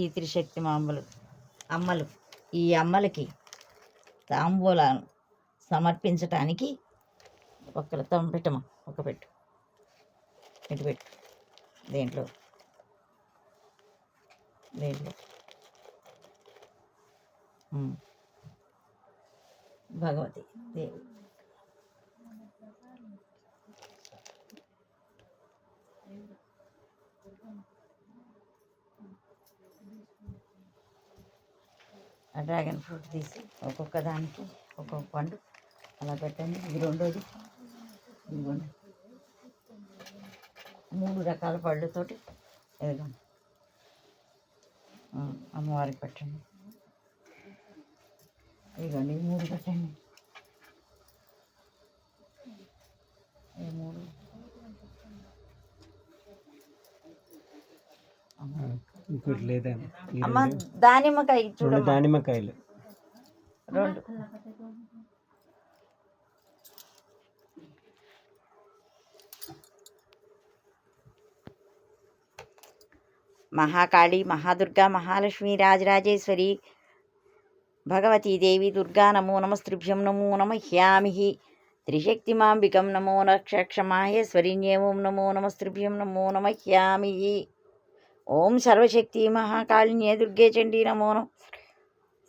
ఈ త్రిశక్తి మాంబలు అమ్మలు. ఈ అమ్మలకి తాంబూలాలను సమర్పించటానికి ఒక్కరు తమ పెట్టమా? ఒక పెట్టు. ఇటు పెట్టు. దేంట్లో. దేంట్లో. భగవతి. దేవి ఆ డ్రాగన్ ఫ్రూట్ తీసి ఒక్కొక్క దానికి ఒక్కొక్క పండు అలా పెట్టండి. ఇది రెండోది. ఇదిగోండి. మూడు రకాల పళ్ళుతోటి ఎదగండి. అమ్మవారికి పెట్టండి. ఇదిగోండి మూడు పెట్టండి. ఈ మూడు ఇంకోటి లేదా? అమ్మ దానిమ్మకాయ చూడమ్మా. దానిమ్మకాయలు. రెండు. మహాకాళి మహాదుర్గా మహాలక్ష్మి రాజరాజేశ్వరి భగవతీ దేవి దుర్గా నమో నమస్త్రిభ్యం నమో నమ. హ్యామి త్రిశక్తిమాంబికం నమో నక్షమాహేశ్వరిణ్యేమం నమో నమస్త్రిభ్యం నమో నమ. హ్యామి ఓం సర్వశక్తి మహాకాళిన్యే దుర్గే చండీ నమో నమ.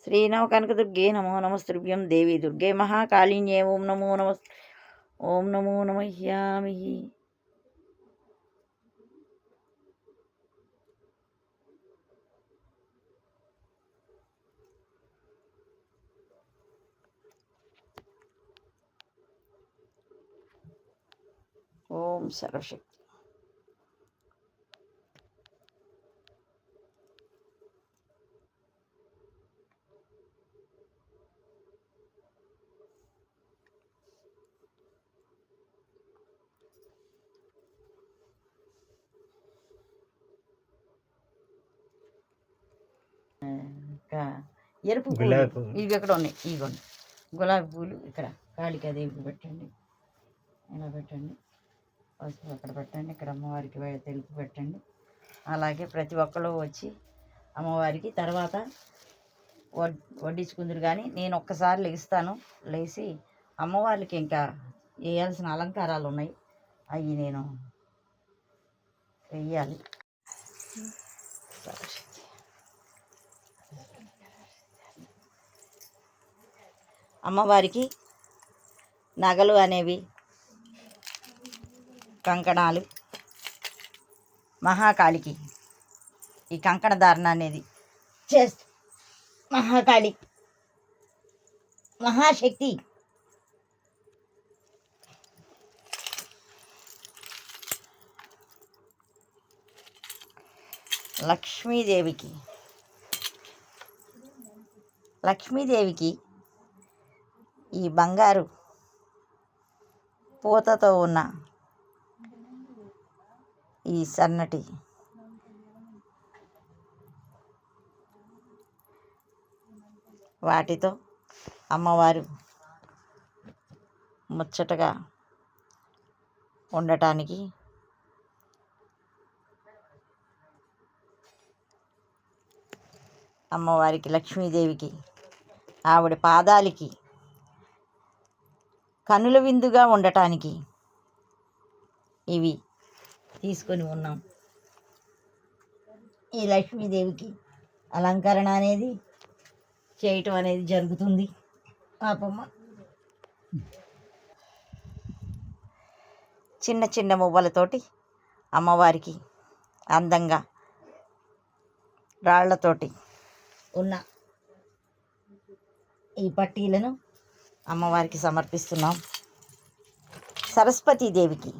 శ్రీనవ కనకదుర్గే నమో నమస్త్రిభ్యం దేవి దుర్గే మహాకాళిన్యే ఓం నమో నమ. ఓం నమో నమహ్యామి ఓం సర్వశక్తి ఇంకా ఎరుపు గులాబీ పూలు. పువ్వు. ఇవి ఎక్కడ ఉన్నాయి? ఇవ్వండి గులాబీ పూలు ఇక్కడ కాళికాదేవికి పెట్టండి. ఇలా పెట్టండి? పసుపు అక్కడ పెట్టండి. ఇక్కడ అమ్మవారికి తెలుపు పెట్టండి. అలాగే ప్రతి ఒక్కరు వచ్చి అమ్మవారికి తర్వాత వడ్ వడ్డించుకుందరు కానీ నేను ఒక్కసారి లెగిస్తాను లేచి అమ్మవారికి ఇంకా వేయాల్సిన అలంకారాలు ఉన్నాయి. అవి నేను వెయ్యాలి అమ్మవారికి నగలు అనేవి కంకణాలు మహాకాళికి. ఈ కంకణ ధారణ అనేది చేస్త మహాకాళి మహాశక్తి. లక్ష్మీదేవికి లక్ష్మీదేవికి ఈ బంగారు పూతతో ఉన్న ఈ సన్నటి వాటితో అమ్మవారు ముచ్చటగా ఉండటానికి అమ్మవారికి లక్ష్మీదేవికి ఆవిడ పాదాలకి కనుల విందుగా ఉండటానికి ఇవి తీసుకొని ఉన్నాం. ఈ లక్ష్మీదేవికి అలంకరణ అనేది చేయటం అనేది జరుగుతుంది. పాపమ్మ. చిన్న చిన్న మువ్వలతోటి అమ్మవారికి అందంగా రాళ్ళతోటి ఉన్న ఈ పట్టీలను అమ్మవారికి సమర్పిస్తున్నాం. సరస్వతీదేవికి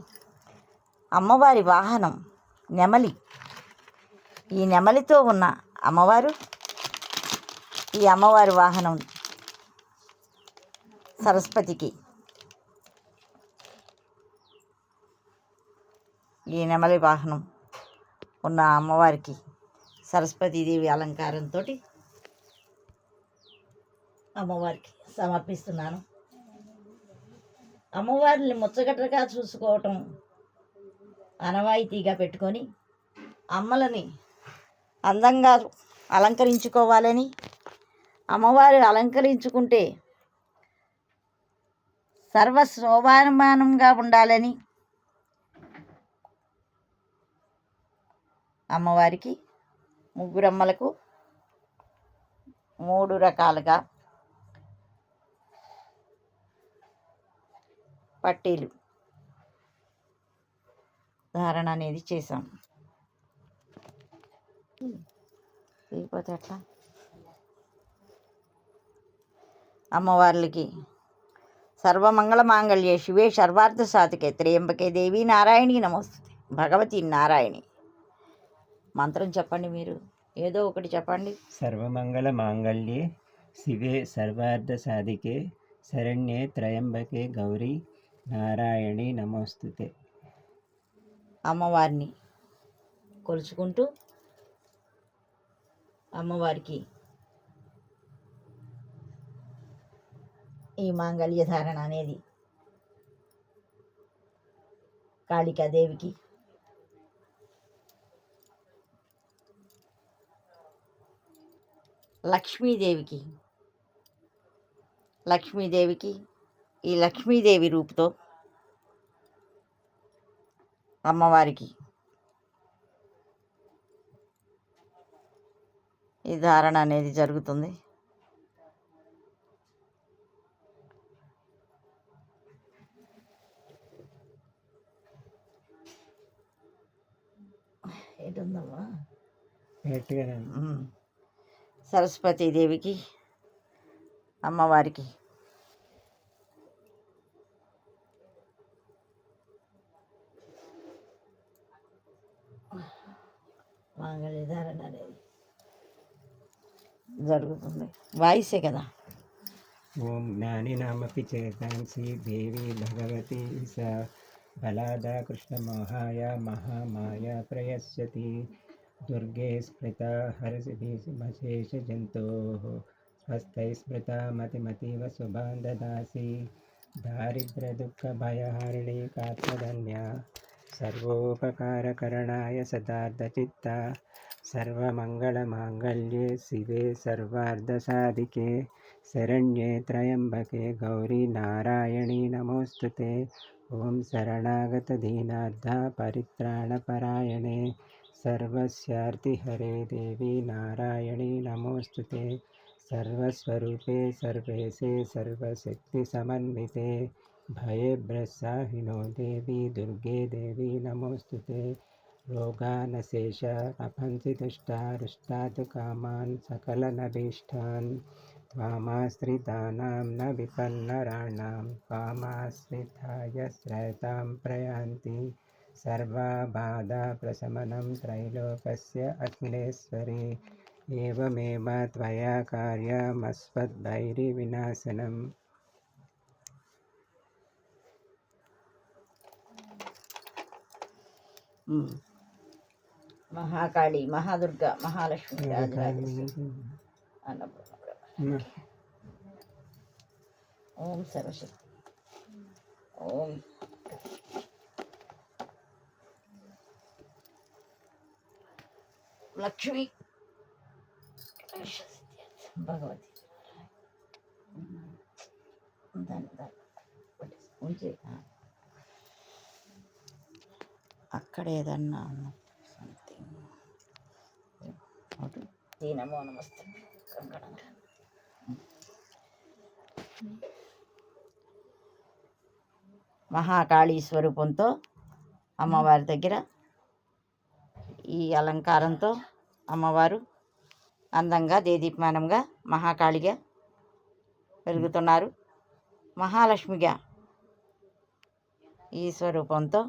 అమ్మవారి వాహనం నెమలి. ఈ నెమలితో ఉన్న అమ్మవారు ఈ అమ్మవారి వాహనం సరస్వతికి. ఈ నెమలి వాహనం ఉన్న అమ్మవారికి సరస్వతీదేవి అలంకారంతో అమ్మవారికి సమర్పిస్తున్నాను. అమ్మవారిని ముచ్చగట్టగా చూసుకోవటం అనవాయితీగా పెట్టుకొని అమ్మలని అందంగా అలంకరించుకోవాలని అమ్మవారు అలంకరించుకుంటే సర్వ శోభానుమానంగా ఉండాలని అమ్మవారికి ముగ్గురమ్మలకు మూడు రకాలుగా పట్టీలు ధారణ అనేది చేశాం. లేకపోతే అట్లా అమ్మవార్లకి. సర్వమంగళ మాంగళ్యే శివే సర్వార్థ సాధికే. త్రయంబకే దేవి నారాయణి నమోస్తుంది భగవతి నారాయణి. మంత్రం చెప్పండి మీరు. ఏదో ఒకటి చెప్పండి. సర్వమంగళ మాంగళ్యే శివే సర్వార్థ సాధికే. శరణ్యే త్రయంబకే గౌరీ. నారాయణి నమోస్తుతే. అమ్మవారిని కొలుచుకుంటూ అమ్మవారికి ఈ మాంగళ్య ధారణ అనేది కాళికాదేవికి లక్ష్మీదేవికి లక్ష్మీదేవికి ఈ లక్ష్మీదేవి రూపుతో అమ్మవారికి ఈ ధారణ అనేది జరుగుతుంది. ఏటుందమ్మా. సరస్వతీదేవికి అమ్మవారికి మాంగళ్యధారణ అనేది జరుగుతుంది. వాయిసే కదా. ఓం జ్ఞానినామపి చేతాంసి దేవి భగవతి స. బలాదా కృష్ణమోహాయ మహామాయ ప్రయస్యతి దుర్గే స్మృత హరసిమశేష జంతో. స్వస్థై స్మృత మతిమతీవ శుభాం దదాసి దారిద్ర్య దుఃఖ భయహారిణి కాత్మధన్య. సర్వోపకారకరణాయ సదార్థచిత్త సర్వమంగళమాంగళ్యే శివే సర్వార్ధసాధికే శరణ్యే త్రయంబకే గౌరీ నారాయణీ నమోస్తుతే ఓం శరణాగతదీనార్థ పరిత్రాణపరాయణే సర్వస్యార్తిహరే దేవి నారాయణీ నమోస్తుతే भये ब्रसाहिनो देवी दुर्गे देवी, नमोऽस्तु ते। रोगानशेष प्रपञ्चि दुष्टा रुष्टा तु कामान् सकलनभीष्टान् त्वामाश्रितानां न विपन्नराणां त्वामाश्रिताय श्रयतां प्रयान्ति। सर्वा बाधा प्रशमनं त्रैलोकस्य अखिलेश्वरी। एवमेव त्वया कार्यमस्मद्भैरिविनाशनम् ఉమ్. మహాకాళి మహాదుర్గ మహాలక్ష్మి రాజరాజేశ్వరి అన్నపూర్ణ బ్రహ్మ. ఓం సర్వశక్తి ఓం లక్ష్మి భగవతి అక్కడ ఏదన్నా సంథింగ్ దీనమో నమస్తే. మహాకాళీ స్వరూపంతో అమ్మవారి దగ్గర ఈ అలంకారంతో అమ్మవారు అందంగా దేదీప్మానంగా మహాకాళిగా వెలుగుతున్నారు. మహాలక్ష్మిగా ఈ స్వరూపంతో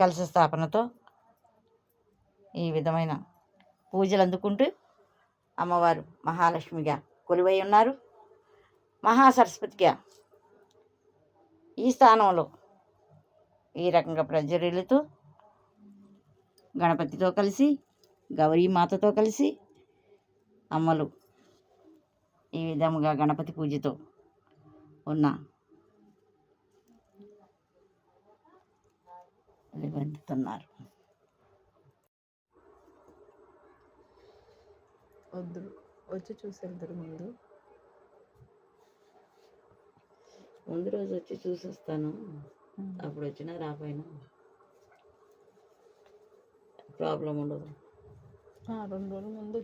కలశ స్థాపనతో ఈ విధమైన పూజలు అందుకుంటూ అమ్మవారు మహాలక్ష్మిగా కొలువై ఉన్నారు. మహాసరస్వతిగా ఈ స్థానంలో ఈ రకంగా ప్రజ్వరిల్లుతూ గణపతితో కలిసి గౌరీమాతతో కలిసి అమ్మలు ఈ విధముగా గణపతి పూజతో ఉన్న వెలుగొందుతున్నారు వద్దు. వచ్చి చూసి వెళ్తారు ముందు. ముందు రోజు వచ్చి చూసి వస్తాను అప్పుడు వచ్చినా రాపోయినా ప్రాబ్లం ఉండదు రెండు రోజుల ముందు